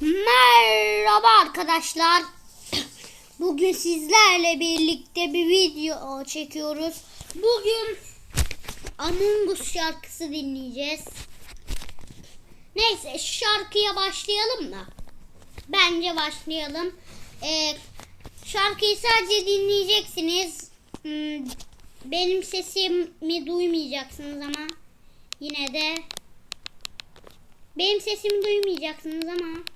Merhaba arkadaşlar. Bugün sizlerle birlikte bir video çekiyoruz. Bugün Among Us şarkısı dinleyeceğiz. Neyse şarkıya başlayalım mı? Bence başlayalım. Ee, şarkıyı sadece dinleyeceksiniz. Hmm, benim sesimi duymayacaksınız ama yine de benim sesimi duymayacaksınız ama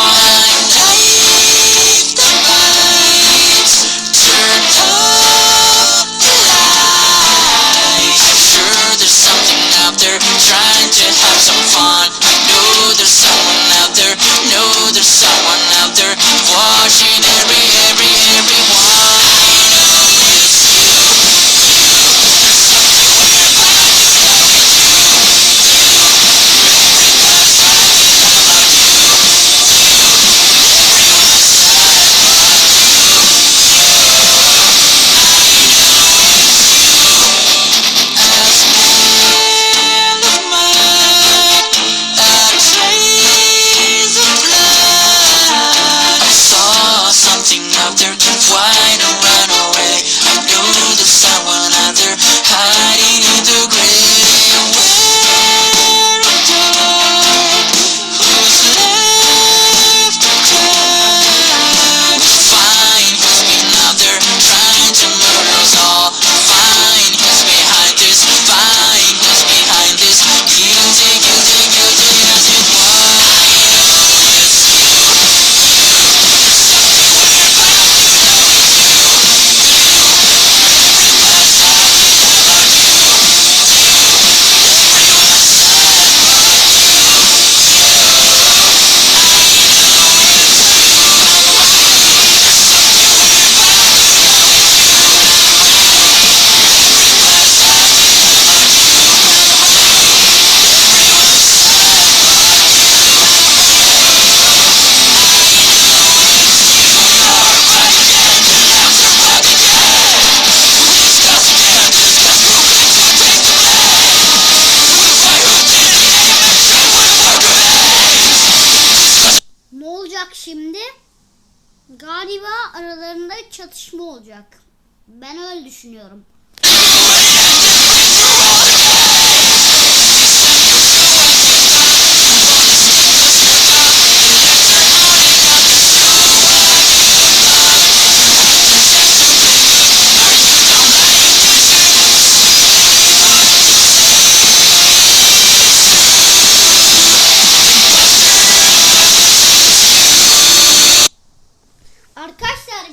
Washing washing Nothing out there can find run away? I know that someone Galiba aralarında çatışma olacak. Ben öyle düşünüyorum.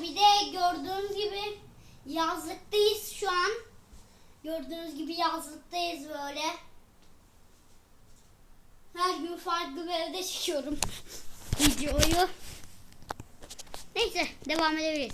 Bir de gördüğünüz gibi yazlıktayız şu an. Gördüğünüz gibi yazlıktayız böyle. Her gün farklı bir evde çekiyorum videoyu. Neyse devam edebiliriz.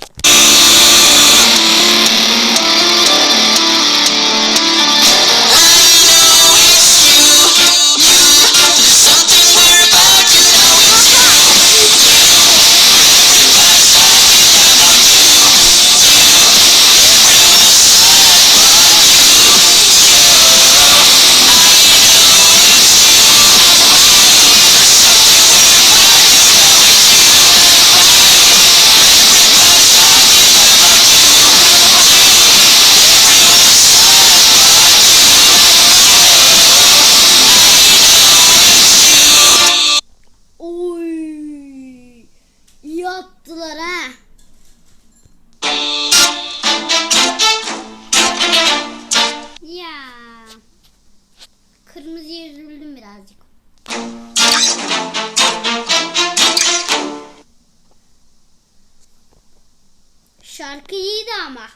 Şarkı iyiydi ama.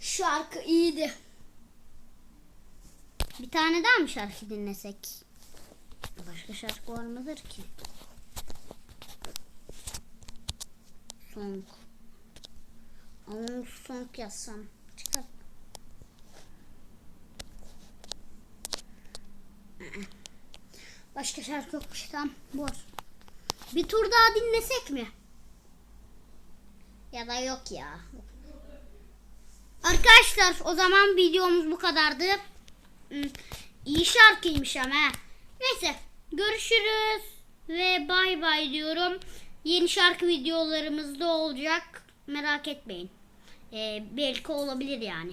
Şarkı iyiydi. Bir tane daha mı şarkı dinlesek? Başka şarkı var mıdır ki? Song. Onu son yazsam. Çıkar. Başka şarkı yokmuş tamam boş. Bir tur daha dinlesek mi? Ya da yok ya. Arkadaşlar o zaman videomuz bu kadardı. Hmm, İyi şarkıymış ama. Neyse görüşürüz ve bay bay diyorum. Yeni şarkı videolarımız da olacak. Merak etmeyin. Ee, belki olabilir yani.